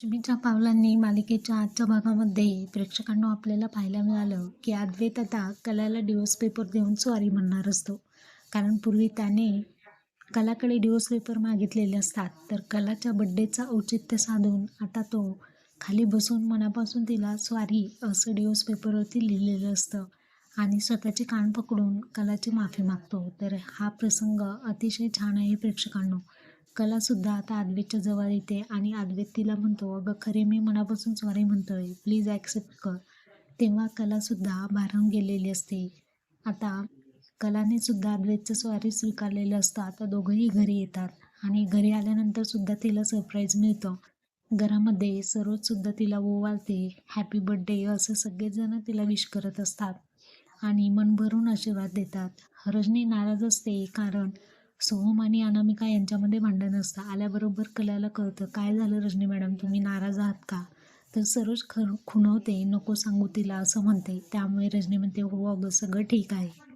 लक्ष्मीच्या पावलांनी मालिकेच्या आजच्या भागामध्ये प्रेक्षकांना आपल्याला पाहायला मिळालं की अद्वैत आता कलाला डिवोर्स पेपर देऊन सॉरी म्हणणार असतो. कारण पूर्वी त्याने कलाकडे डिवोर्स पेपर मागितलेले असतात. तर कलाच्या बड्डेचा औचित्य साधून आता तो खाली बसून मनापासून तिला स्वारी असं डिवोर्स पेपरवरती लिहिलेलं असतं. आणि स्वतःचे कान पकडून कलाची माफी मागतो. तर हा प्रसंग अतिशय छान आहे प्रेक्षकांनो. कलासुद्धा आता अद्वेतच्या जवळ येते आणि अद्वेत तिला म्हणतो अगं खरे मी मनापासून सॉरी म्हणतोय. प्लीज ॲक्सेप्ट कर. तेव्हा कलासुद्धा भारून गेलेली असते. आता कलाने सुद्धा अद्वैतचं सॉरी स्वीकारलेलं असतं. आता दोघंही घरी येतात आणि घरी आल्यानंतर सुद्धा तिला सरप्राईज मिळतं. घरामध्ये सर्वचसुद्धा तिला ओवाळते हॅपी बड्डे असं सगळेजण तिला विश करत असतात आणि मन भरून आशीर्वाद देतात. रजनी नाराज असते कारण सोहम आणि अनामिका यांच्यामध्ये भांडण असतं आल्याबरोबर कलाला कळतं काय झालं रजनी मॅडम? तुम्ही नाराज आहात का? तर सरोज खर खुणवते नको सांगू तिला असं म्हणते. त्यामुळे रजनी म्हणते हो अगं सगळं ठीक आहे.